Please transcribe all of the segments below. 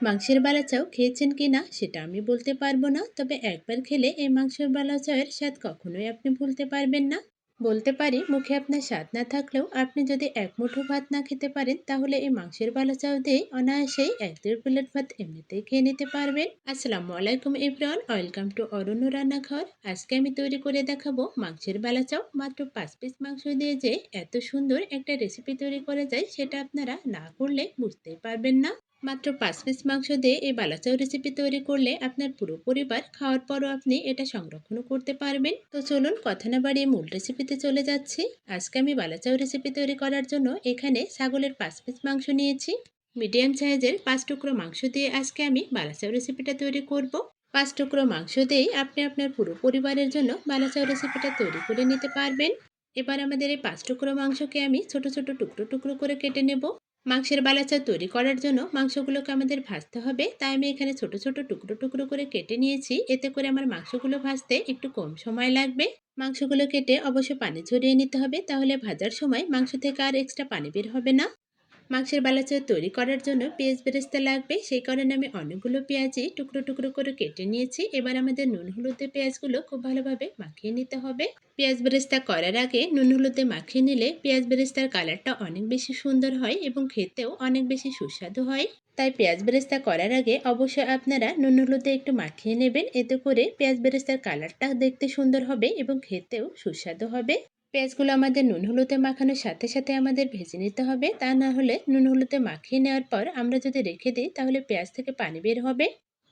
মাংসের বালাচাও খেয়েছেন কি না সেটা আমি বলতে পারব না, তবে একবার খেলে এই মাংসের বালা বালাচাওয়ের স্বাদ কখনোই আপনি ভুলতে পারবেন না। বলতে পারি, মুখে আপনার স্বাদ না থাকলেও আপনি যদি এক মুঠো ভাত না খেতে পারেন, তাহলে এই মাংসের বালাচাও দিয়ে অনায়াসেই এক দেড় প্লেট ভাত এমনিতেই খেয়ে নিতে পারবেন। আসসালামু আলাইকুম ইব্রান ওয়েলকাম টু অরণ্য রান্নাঘর। আজকে আমি তৈরি করে দেখাবো মাংসের বালাচাও মাত্র পাঁচ পিস মাংস দিয়ে যে এত সুন্দর একটা রেসিপি তৈরি করা যায়, সেটা আপনারা না করলে বুঝতেই পারবেন না। মাত্র পাঁচ পিস মাংস দিয়ে এই বালাচাও রেসিপি তৈরি করলে আপনার পুরো পরিবার খাওয়ার পরও আপনি এটা সংরক্ষণও করতে পারবেন। তো চলুন কথা না বাড়িয়ে মূল রেসিপিতে চলে যাচ্ছি। আজকে আমি বালাচাও রেসিপি তৈরি করার জন্য এখানে ছাগলের পাঁচ পিস মাংস নিয়েছি। মিডিয়াম সাইজের পাঁচ টুকরো মাংস দিয়ে আজকে আমি বালাচাও রেসিপিটা তৈরি করব। পাঁচ টুকরো মাংস দিয়েই আপনি আপনার পুরো পরিবারের জন্য বালাচাও রেসিপিটা তৈরি করে নিতে পারবেন। এবার আমাদের এই পাঁচ টুকরো মাংসকে আমি ছোট ছোট টুকরো টুকরো করে কেটে নেব। মাংসের বালাচা তৈরি করার জন্য মাংসগুলোকে আমাদের ভাজতে হবে। তাই আমি এখানে ছোট ছোট টুকরো টুকরো করে কেটে নিয়েছি। এতে করে আমার মাংসগুলো ভাজতে একটু কম সময় লাগবে। মাংসগুলো কেটে অবশ্য পানি ঝরিয়ে নিতে হবে। তাহলে ভাজার সময় মাংস থেকে আর এক্সট্রা পানি বের হবে না। মাংসের বালাচা তৈরি করার জন্য পেঁয়াজ বেরেস্তা লাগবে। সেই কারণে আমি অনেকগুলো পেঁয়াজই টুকরো টুকরো করে কেটে নিয়েছি। এবার আমাদের নুন হলুদে পেঁয়াজগুলো খুব ভালোভাবে মাখিয়ে নিতে হবে। পেঁয়াজ বেরেস্তা করার আগে নুন হলুদে মাখিয়ে নিলে পেঁয়াজ বেরেস্তার কালারটা অনেক বেশি সুন্দর হয় এবং খেতেও অনেক বেশি সুস্বাদু হয়। তাই পেঁয়াজ বেরেস্তা করার আগে অবশ্যই আপনারা নুন হলুদে একটু মাখিয়ে নেবেন। এতে করে পেঁয়াজ বেরেস্তার কালারটা দেখতে সুন্দর হবে এবং খেতেও সুস্বাদু হবে। পেঁয়াজগুলো আমাদের নুন হলুদে মাখানোর সাথে সাথে আমাদের ভেজে নিতে হবে। তা না হলে নুন হলুদে মাখিয়ে নেওয়ার পর আমরা যদি রেখে দিই তাহলে পেঁয়াজ থেকে পানি বের হবে।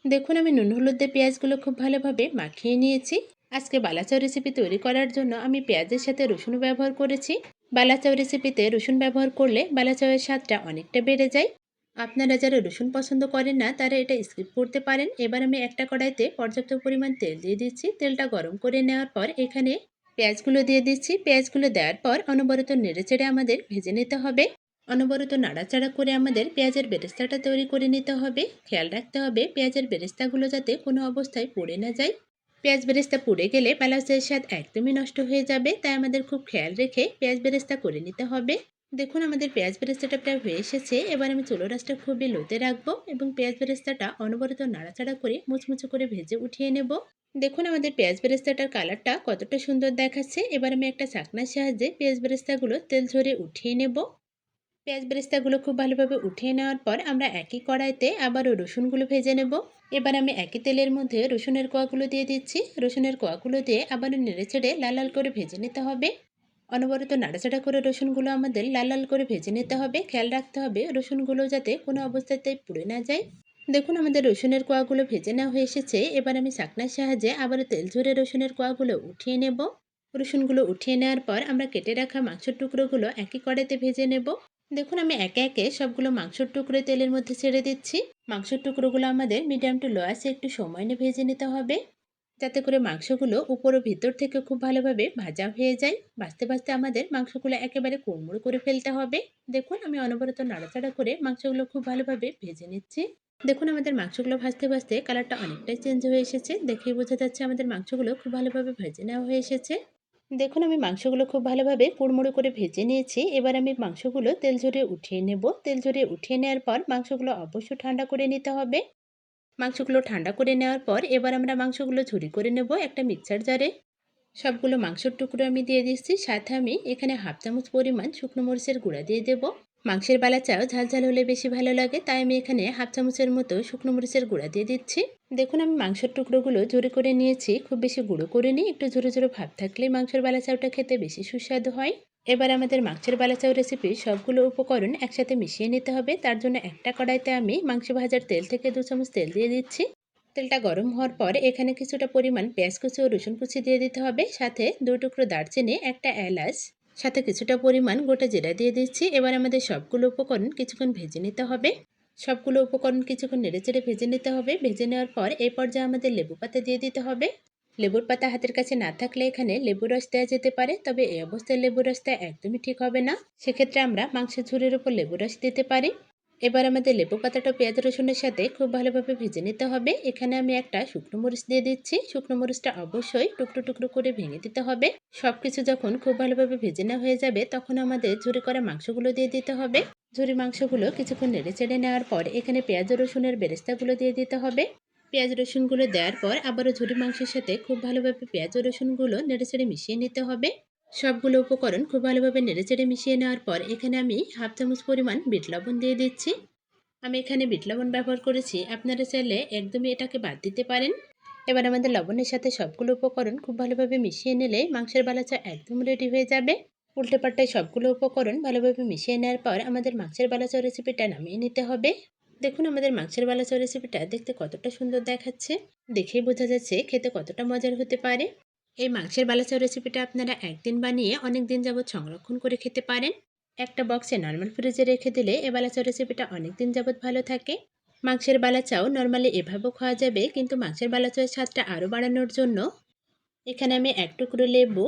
দেখুন আমি নুন হলুদে পেঁয়াজগুলো খুব ভালোভাবে মাখিয়ে নিয়েছি। আজকে বালাচাও রেসিপি তৈরি করার জন্য আমি পেঁয়াজের সাথে রসুন ব্যবহার করেছি। বালাচাও রেসিপিতে রসুন ব্যবহার করলে বালাচাওয়ের স্বাদটা অনেকটা বেড়ে যায়। আপনারা যারা রসুন পছন্দ করেন না, তারা এটা স্কিপ করতে পারেন। এবার আমি একটা কড়াইতে পর্যাপ্ত পরিমাণ তেল দিয়ে দিচ্ছি। তেলটা গরম করে নেওয়ার পর এখানে পেঁয়াজগুলো দিয়ে দিচ্ছি। পেঁয়াজগুলো দেওয়ার পর অনবরত নেড়েচেড়ে আমাদের ভেজে নিতে হবে। অনবরত নাড়াচাড়া করে আমাদের পেঁয়াজের বেরেস্তাটা তৈরি করে নিতে হবে। খেয়াল রাখতে হবে পেঁয়াজের বেরেস্তাগুলো যাতে কোনো অবস্থায় পড়ে না যায়। পেঁয়াজ বেরেস্তা পুড়ে গেলে পালাসের স্বাদ একদমই নষ্ট হয়ে যাবে, তাই আমাদের খুব খেয়াল রেখে পেঁয়াজ বেরেস্তা করে নিতে হবে। দেখুন, আমাদের পেঁয়াজ বেরেস্তাটা প্রায় হয়ে এসেছে। এবার আমি চুলো রাসটা খুবই লোতে রাখব এবং পেঁয়াজ বেরেস্তাটা অনবরত নাড়াচাড়া করে মুচমুচো করে ভেজে উঠিয়ে নেব। দেখুন, আমাদের পেঁয়াজ বেরেস্তাটার কালারটা কতটা সুন্দর দেখাচ্ছে। এবার আমি একটা চাকনার সাহায্যে পেঁয়াজ বেরেস্তাগুলো তেল ঝরে উঠিয়ে নেব। পেঁয়াজ বেরেস্তাগুলো খুব ভালোভাবে উঠিয়ে নেওয়ার পর আমরা একই কড়াইতে আবারও রসুনগুলো ভেজে নেব। এবার আমি একই তেলের মধ্যে রসুনের কোয়াগুলো দিয়ে দিচ্ছি। রসুনের কোয়াগুলো দিয়ে আবারও নেড়ে ছেড়ে লাল লাল করে ভেজে নিতে হবে। অনবরত নাড়াচাড়া করে রসুনগুলো আমাদের লাল লাল করে ভেজে নিতে হবে। খেয়াল রাখতে হবে রসুনগুলো যাতে কোনো অবস্থাতে পুড়ে না যায়। দেখুন, আমাদের রসুনের কোয়াগুলো ভেজে নেওয়া হয়ে এসেছে। এবার আমি চাকনার সাহায্যে আবারও তেল ঝরে রসুনের কোয়াগুলো উঠিয়ে নেব। রসুনগুলো উঠিয়ে নেওয়ার পর আমরা কেটে রাখা মাংসের টুকরোগুলো একই কড়াইতে ভেজে নেব। দেখুন, আমি একে একে সবগুলো মাংসের টুকরো তেলের মধ্যে ছেড়ে দিচ্ছি। মাংসের টুকরোগুলো আমাদের মিডিয়াম টু লো আছে একটু সময় নিয়ে ভেজে নিতে হবে। যাতে করে মাংসগুলো উপর ও ভিতর থেকে খুব ভালোভাবে ভাজা হয়ে যায়। ভাজতে ভাজতে আমাদের মাংসগুলো একেবারে কুড়মুড়ো করে ফেলতে হবে। দেখুন, আমি অনবরত নাড়াচাড়া করে মাংসগুলো খুব ভালোভাবে ভেজে নিচ্ছি। দেখুন, আমাদের মাংসগুলো ভাজতে ভাজতে কালারটা অনেকটাই চেঞ্জ হয়ে এসেছে। দেখেই বোঝা যাচ্ছে আমাদের মাংসগুলো খুব ভালোভাবে ভেজে নেওয়া হয়ে এসেছে। দেখুন, আমি মাংসগুলো খুব ভালোভাবে পুড়মুড়ো করে ভেজে নিয়েছি। এবার আমি মাংসগুলো তেল ঝরিয়ে উঠিয়ে নেব। তেল ঝরিয়ে উঠিয়ে নেওয়ার পর মাংসগুলো অবশ্যই ঠান্ডা করে নিতে হবে। মাংসগুলো ঠান্ডা করে নেওয়ার পর এবার আমরা মাংসগুলো ঝুরি করে নেব একটা মিক্সার জারে সবগুলো মাংসর টুকরো আমি দিয়ে দিচ্ছি। সাথে আমি এখানে হাফ চামচ পরিমাণ শুকনো মরিচের গুঁড়া দিয়ে দেব। মাংসের বেলা চাও ঝাল ঝাল হলে বেশি ভালো লাগে, তাই আমি এখানে হাফ চামচের মতো শুকনো মরিচের গুঁড়া দিয়ে দিচ্ছি। দেখুন, আমি মাংসের টুকরোগুলো জোরে করে নিয়েছি, খুব বেশি গুঁড়ো করে নিই একটু ঝুরো ঝুরো ভাব থাকলে মাংসের বেলা চাউটা খেতে বেশি সুস্বাদু হয়। এবার আমাদের মাংসের বালাচাও রেসিপি সবগুলো উপকরণ একসাথে মিশিয়ে নিতে হবে, তার জন্য একটা কড়াইতে আমি মাংস ভাজার তেল থেকে দু চামচ তেল দিয়ে দিচ্ছি। তেলটা গরম হওয়ার পর এখানে কিছুটা পরিমাণ পেঁয়াজ কুচি ও রসুন কুচি দিয়ে দিতে হবে, সাথে দু টুকরো দারচিনি, একটা এলাচ সাথে কিছুটা পরিমাণ গোটা জিরা দিয়ে দিচ্ছি। এবার আমাদের সবগুলো উপকরণ কিছুক্ষণ ভেজে নিতে হবে। সবগুলো উপকরণ কিছুক্ষণ নেড়েচেড়ে ভেজে নিতে হবে। ভেজে নেওয়ার পর এই পর্যায়ে আমাদের লেবু পাতা দিয়ে দিতে হবে। লেবুর পাতা হাতের কাছে না থাকলে এখানে লেবু রস দেওয়া যেতে পারে, তবে এই অবস্থায় লেবু রস দেওয়া একদমই ঠিক হবে না। সেক্ষেত্রে আমরা মাংসের ঝুড়ির উপর লেবু রস দিতে পারি। এবার আমাদের লেবু পাতাটা পেঁয়াজ রসুনের সাথে খুব ভালোভাবে ভেজে নিতে হবে। এখানে আমি একটা শুকনো মরিচ দিয়ে দিচ্ছি। শুকনো মরিচটা অবশ্যই টুকরো টুকরো করে ভেঙে দিতে হবে। সব কিছু যখন খুব ভালোভাবে ভেজে নেওয়া হয়ে যাবে, তখন আমাদের ঝুরি করা মাংসগুলো দিয়ে দিতে হবে। ঝুরি মাংসগুলো কিছুক্ষণ নেড়ে চেড়ে নেওয়ার পর এখানে পেঁয়াজ রসুনের বেরেস্তাগুলো দিয়ে দিতে হবে। পেঁয়াজ রসুনগুলো দেওয়ার পর আবারও ঝুরি মাংসের সাথে খুব ভালোভাবে পেঁয়াজ রসুনগুলো নেড়ে চেড়ে মিশিয়ে নিতে হবে। সবগুলো উপকরণ খুব ভালোভাবে নেড়ে চেড়ে মিশিয়ে নেওয়ার পর এখানে আমি হাফ চামচ পরিমাণ বিট লবণ দিয়ে দিচ্ছি। আমি এখানে বিট লবণ ব্যবহার করেছি। আপনারা চাইলে একদমই এটাকে বাদ দিতে পারেন। এবার আমাদের লবণের সাথে সবগুলো উপকরণ খুব ভালোভাবে মিশিয়ে নিলে মাংসের বালাচা একদম রেডি হয়ে যাবে। উল্টে পাল্টায় সবগুলো উপকরণ ভালোভাবে মিশিয়ে নেওয়ার পর আমাদের মাংসের বালাচা রেসিপিটা নামিয়ে নিতে হবে। দেখুন আমাদের মাংসের বালাচা রেসিপিটা দেখতে কতটা সুন্দর দেখাচ্ছে। দেখেই বোঝা যাচ্ছে খেতে কতটা মজার হতে পারে। এই মাংসের বালাচাও রেসিপিটা আপনারা একদিন বানিয়ে অনেক দিন যাবৎ সংরক্ষণ করে খেতে পারেন। একটা বক্সে নর্মাল ফ্রিজে রেখে দিলে এ বালাচাও রেসিপিটা অনেক দিন যাবৎ ভালো থাকে। মাংসের বালাচাও নর্মালি এভাবেও খাওয়া যাবে, কিন্তু মাংসের বালাচাওয়ের স্বাদটা আরও বাড়ানোর জন্য এখানে আমি এক টুকরো লেবু,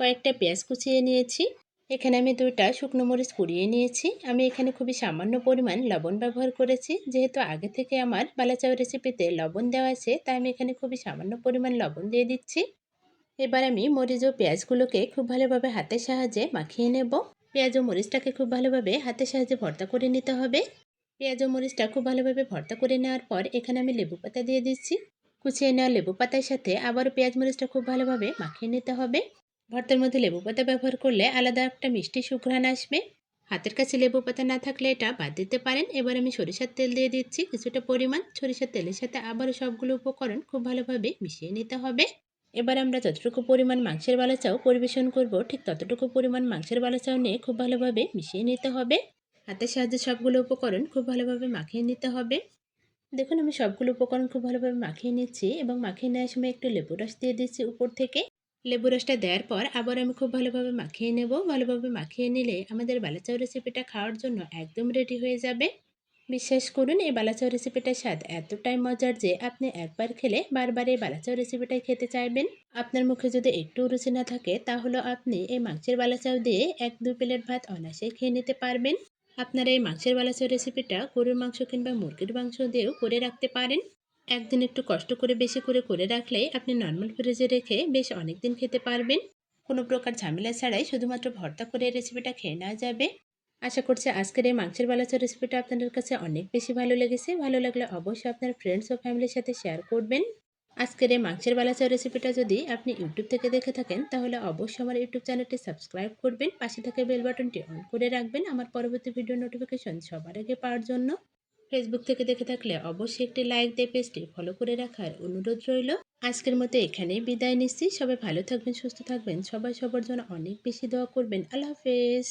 কয়েকটা পেঁয়াজ কুচিয়ে নিয়েছি। এখানে আমি দুইটা শুকনো মরিচ কুড়িয়ে নিয়েছি। আমি এখানে খুবই সামান্য পরিমাণ লবণ ব্যবহার করেছি। যেহেতু আগে থেকে আমার বালাচাও রেসিপিতে লবণ দেওয়া আছে, তাই আমি এখানে খুবই সামান্য পরিমাণ লবণ দিয়ে দিচ্ছি। এবার আমি মরিচ ও পেঁয়াজগুলোকে খুব ভালোভাবে হাতের সাহায্যে মাখিয়ে নেব। পেঁয়াজ ও মরিচটাকে খুব ভালোভাবে হাতের সাহায্যে ভর্তা করে নিতে হবে। পেঁয়াজ ও মরিচটা খুব ভালোভাবে ভর্তা করে নেওয়ার পর এখানে আমি লেবু পাতা দিয়ে দিচ্ছি। কুচিয়ে নেওয়া লেবু পাতার সাথে আবারও পেঁয়াজ মরিচটা খুব ভালোভাবে মাখিয়ে নিতে হবে। ভর্তার মধ্যে লেবু পাতা ব্যবহার করলে আলাদা একটা মিষ্টি সুঘ্রাণ আসবে। হাতের কাছে লেবু পাতা না থাকলে এটা বাদ দিতে পারেন। এবার আমি সরিষার তেল দিয়ে দিচ্ছি। কিছুটা পরিমাণ সরিষার তেলের সাথে আবারও সবগুলো উপকরণ খুব ভালোভাবে মিশিয়ে নিতে হবে। এবার আমরা যতটুকু পরিমাণ মাংসের বালাচাও পরিবেশন করব, ঠিক ততটুকু পরিমাণ মাংসের বালাচাও নিয়ে খুব ভালোভাবে মিশিয়ে নিতে হবে। হাতের সাহায্যে সবগুলো উপকরণ খুব ভালোভাবে মাখিয়ে নিতে হবে। দেখুন, আমি সবগুলো উপকরণ খুব ভালোভাবে মাখিয়ে নিচ্ছি এবং মাখিয়ে নেওয়ার সময় একটু লেবু রস দিয়ে দিচ্ছি উপর থেকে। লেবু রসটা দেওয়ার পর আবার আমি খুব ভালোভাবে মাখিয়ে নেব। ভালোভাবে মাখিয়ে নিলে আমাদের বালাচাও রেসিপিটা খাওয়ার জন্য একদম রেডি হয়ে যাবে। বিশ্বাস করুন, এই বালাচাও রেসিপিটার স্বাদ এতটাই মজার যে আপনি একবার খেলে বারবার এই বালাচাও রেসিপিটাই খেতে চাইবেন। আপনার মুখে যদি একটু রুচি না থাকে, তাহলে আপনি এই মাংসের বালাচাও দিয়ে এক দু প্লেট ভাত অনায়াসেই খেয়ে নিতে পারবেন। আপনারা এই মাংসের বালাচাও রেসিপিটা গরুর মাংস কিংবা মুরগির মাংস দিয়েও করে রাখতে পারেন। একদিন একটু কষ্ট করে, বেশি করে করে রাখলে আপনি নর্মাল ফ্রিজে রেখে বেশ অনেক দিন খেতে পারবেন। কোনো প্রকার ঝামেলা ছাড়াই শুধুমাত্র ভর্তা করে রেসিপিটা খেয়ে নেওয়া যাবে। আশা করছি আজকের এই মাংসের বালাচা রেসিপিটা আপনাদের কাছে অনেক বেশি ভালো লেগেছে। ভালো লাগলে অবশ্যই আপনার ফ্রেন্ডস ও ফ্যামিলির সাথে শেয়ার করবেন। আজকের এই মাংসের বালাচা রেসিপিটা যদি আপনি ইউটিউব থেকে দেখে থাকেন, তাহলে অবশ্যই আমার ইউটিউব চ্যানেলটি সাবস্ক্রাইব করবেন। পাশে থাকা বেল বাটনটি অন করে রাখবেন। আমার পরবর্তী ভিডিও নোটিফিকেশন সবার আগে পাওয়ার জন্য। ফেসবুক থেকে দেখে থাকলে অবশ্যই একটি লাইক দিয়ে পেজটি ফলো করে রাখার অনুরোধ রইল। আজকের মতো এখানেই বিদায় নিচ্ছি। সবাই ভালো থাকবেন, সুস্থ থাকবেন। সবাই সবার জন্য অনেক বেশি দোয়া করবেন। আল্লাহ হাফেজ।